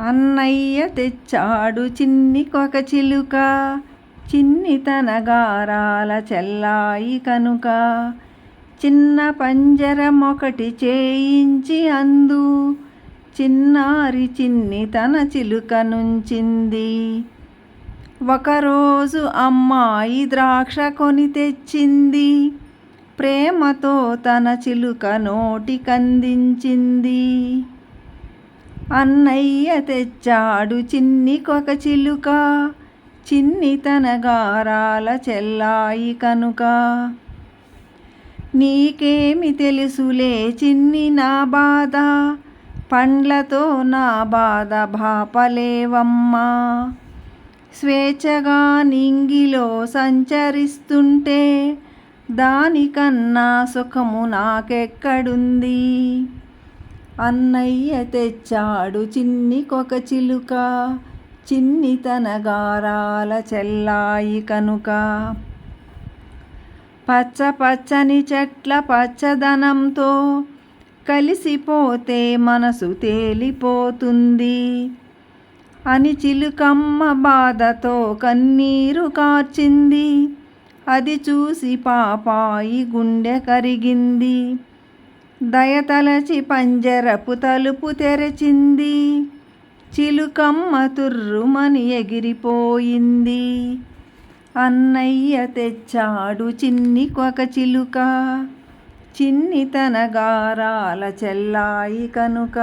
అన్నయ్య తెచ్చాడు చిన్ని కొక చిలుక. చిన్ని తన గారాల చెల్లాయి కనుక. చిన్న పంజరం ఒకటి చేయించి అందు. చిన్నారి చిన్ని తన చిలుక నుంచింది. ఒకరోజు అమ్మాయి ద్రాక్ష కొని తెచ్చింది. ప్రేమతో తన చిలుక నోటికందించింది. అన్నయ్య తెచ్చాడు చిన్ని కొక చిలుక. చిన్ని తన గారాల చెల్లాయి కనుక. నీకేమి తెలుసులే చిన్ని నా బాధ. పండ్లతో నా బాధ భాపలేవమ్మా. స్వేచ్ఛగా నింగిలో సంచరిస్తుంటే దానికన్నా సుఖము నాకెక్కడుంది? అన్నయ్య తెచ్చాడు చిన్ని కొక చిలుక చిన్ని తన గారాల చెల్లాయి కనుక. పచ్చ పచ్చని చెట్ల పచ్చదనంతో కలిసిపోతే మనసు తేలిపోతుంది. అని చిలుకమ్మ బాధతో కన్నీరు కార్చింది. అది చూసి పాపాయి గుండె కరిగింది. దయతలచి పంజరపు తలుపు తెరచింది. చిలుకమ్మ తుర్రుమని ఎగిరిపోయింది. అన్నయ్య తెచ్చాడు చిన్ని కొక చిలుక. చిన్ని తన గారాల చెల్లాయి కనుక.